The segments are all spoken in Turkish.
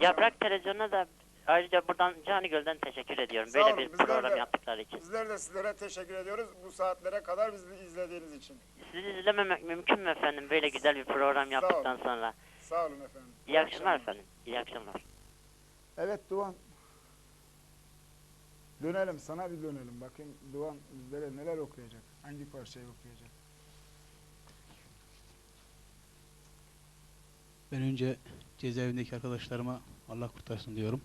Yaprak Televizyonu'na da ayrıca buradan Canigöl'den teşekkür ediyorum. Sağ Böyle olun, bir bizler program de- yaptıkları için. Bizler de sizlere teşekkür ediyoruz bu saatlere kadar bizi izlediğiniz için. Sizi izlememek mümkün mü efendim böyle güzel bir program yaptıktan sonra? Sağ olun efendim. İyi akşamlar efendim. İyi akşamlar. Evet Doğan. Dönelim sana bir dönelim. Bakayım Doğan bizlere neler okuyacak? Hangi parçayı okuyacak? Ben önce cezaevindeki arkadaşlarıma Allah kurtarsın diyorum.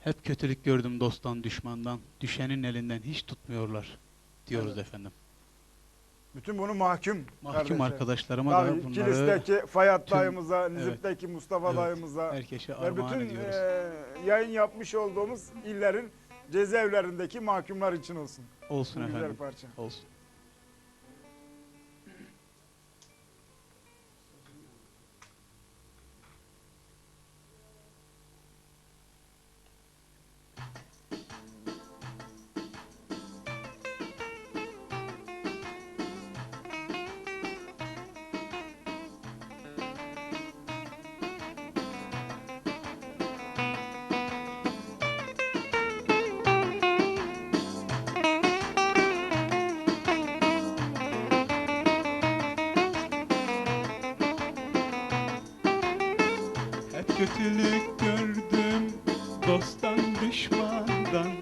Hep kötülük gördüm dosttan düşmandan. Düşenin elinden hiç tutmuyorlar diyoruz Evet. efendim. Bütün bunu mahkum. Mahkum kardeşler. arkadaşlarıma Tabii, da bunları Kilisteki Fayat tüm- dayımıza, Nizip'teki Mustafa Evet. dayımıza herkese ve armağan bütün ediyoruz. e, yayın yapmış olduğumuz illerin cezaevlerindeki mahkumlar için olsun. Olsun Bu güzel efendim. parça. Olsun. Kötülük gördüm dosttan düşmandan.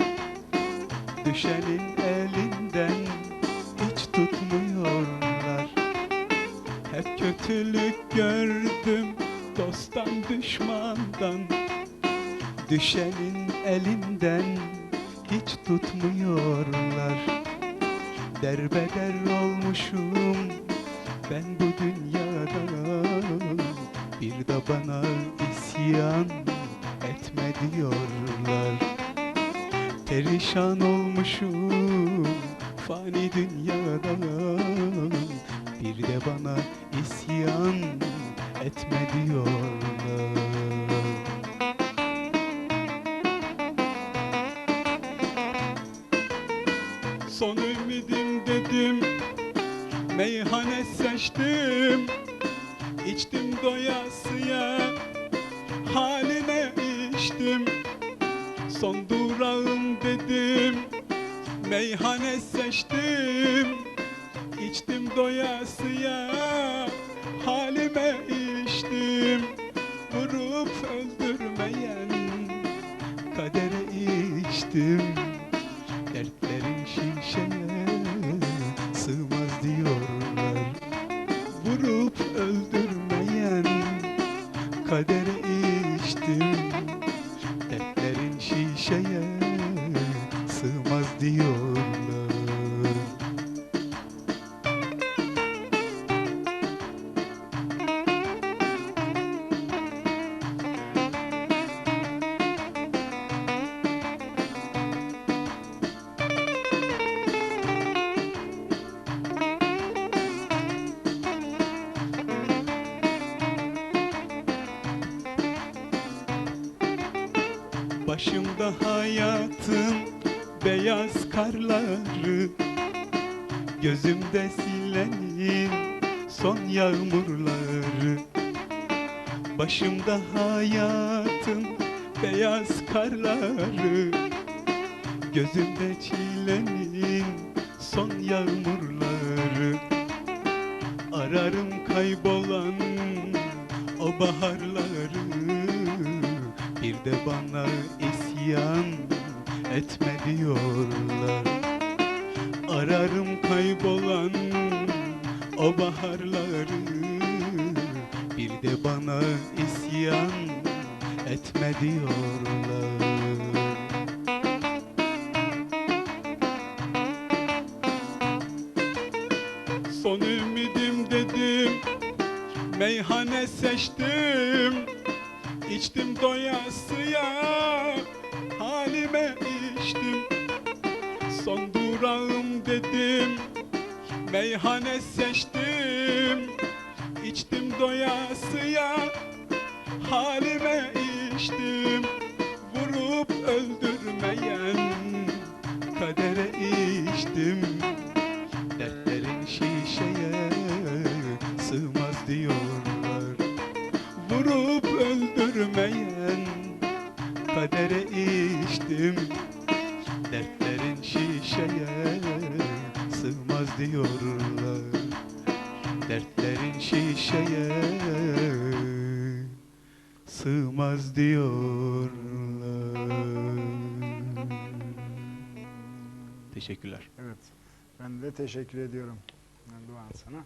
Düşenin elinden hiç tutmuyorlar. Hep kötülük gördüm dosttan düşmandan. Düşenin elinden hiç tutmuyorlar. Derbeder olmuşum ben bu dünyada bir de bana isyan etme diyorlar. Perişan olmuşum fani dünyada Bir de bana isyan etme diyorlar. Son ümidim dedim Meyhane seçtim İçtim doyasıya Haline içtim. Son durağım dedim Meyhane seçtim. İçtim doyasıya Halime içtim. Vurup öldürmeyen Kadere içtim. Dertlerin şişeye Sığmaz sığmaz diyorlar Başımda hayatın beyaz karları Gözümde silenin son yağmurları. Başımda hayatın beyaz karları Gözümde çilenin son yağmurları. Ararım kaybolan o baharları Bir de bana isyan etme diyorlar. Ararım kaybolan o baharları. Bir de bana isyan etme diyorlar. Son ümidim dedim Meyhane seçtim. İçtim doyasıya Halime içtim Son durağım dedim Meyhane seçtim. İçtim doyasıya Halime şişeye sığmaz diyorlar Dertlerin şişeye sığmaz diyorlar Teşekkürler. Evet. Ben de teşekkür ediyorum. Erdoğan sana.